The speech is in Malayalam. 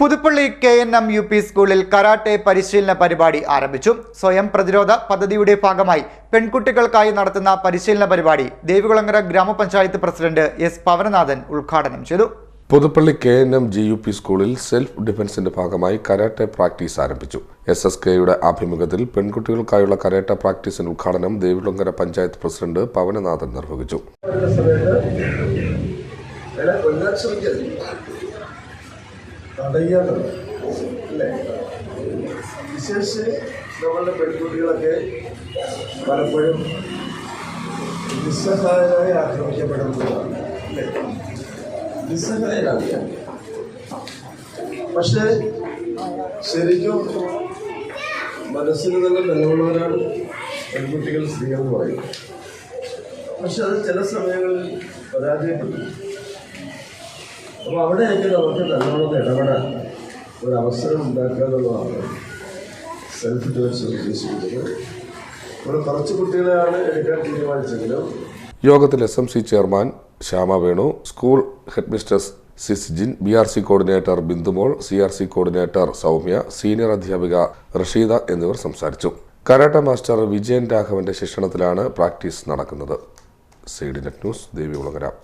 Puthuppally K N M U P സ്കൂളിൽ കരാട്ടെ പരിശീലന പരിപാടി ആരംഭിച്ചു. സ്വയം പ്രതിരോധ പദ്ധതിയുടെ ഭാഗമായി പെൺകുട്ടികൾക്കായി നടത്തുന്ന പരിശീലന പരിപാടി ദേവികുളങ്ങര ഗ്രാമപഞ്ചായത്ത് പ്രസിഡന്റ് എസ് പവനനാഥൻ ഉദ്ഘാടനം ചെയ്തു. Puthuppally K N M G U P സ്കൂളിൽ സെൽഫ് ഡിഫൻസിന്റെ ഭാഗമായി കരാട്ടെ പ്രാക്ടീസ് ആരംഭിച്ചു. എസ് എസ് കെയുടെ ആഭിമുഖ്യത്തിൽ പെൺകുട്ടികൾക്കായുള്ള കരാട്ടെ പ്രാക്ടീസിന്റെ ഉദ്ഘാടനം ദേവികുളങ്ങര പഞ്ചായത്ത് പ്രസിഡന്റ് പവനനാഥൻ നിർവഹിച്ചു. തടയാന്നുള്ളത് അല്ലേ? വിശേഷിച്ച് നമ്മളുടെ പെൺകുട്ടികളൊക്കെ പലപ്പോഴും നിസ്സഹായരായി ആക്രമിക്കപ്പെടുന്നതാണ് അല്ലേ? നിസ്സഹായരാകുക പക്ഷേ ശരിക്കും മനസ്സിന് തന്നെ നിലവുള്ളവരാണ് പെൺകുട്ടികൾ സ്ത്രീകൾ പറയുന്നത്. പക്ഷെ അത് ചില സമയങ്ങളിൽ പരാജയപ്പെട്ടു അപ്പോൾ അവിടെയൊക്കെ നമുക്ക് നല്ലോണം ഇടപെടാൻ ഒരു അവസരം ഉണ്ടാക്കാന്നുള്ളതാണ് സെൽഫ് ഡിഫൻസ് ഉദ്ദേശിക്കുന്നത്. ഇവിടെ കുറച്ച് കുട്ടികളെയാണ് എടുക്കാൻ തീരുമാനിച്ചെങ്കിലും യോഗത്തിൽ S M C chairman Shyama Venu school headmistress Sisjin B R C coordinator Bindumol C R C coordinator Soumya senior അധ്യാപിക റഷീദ എന്നിവർ സംസാരിച്ചു. കരാട്ട മാസ്റ്റർ വിജയൻ രാഘവന്റെ ശിക്ഷണത്തിലാണ് പ്രാക്ടീസ് നടക്കുന്നത്. C news news Devikulangara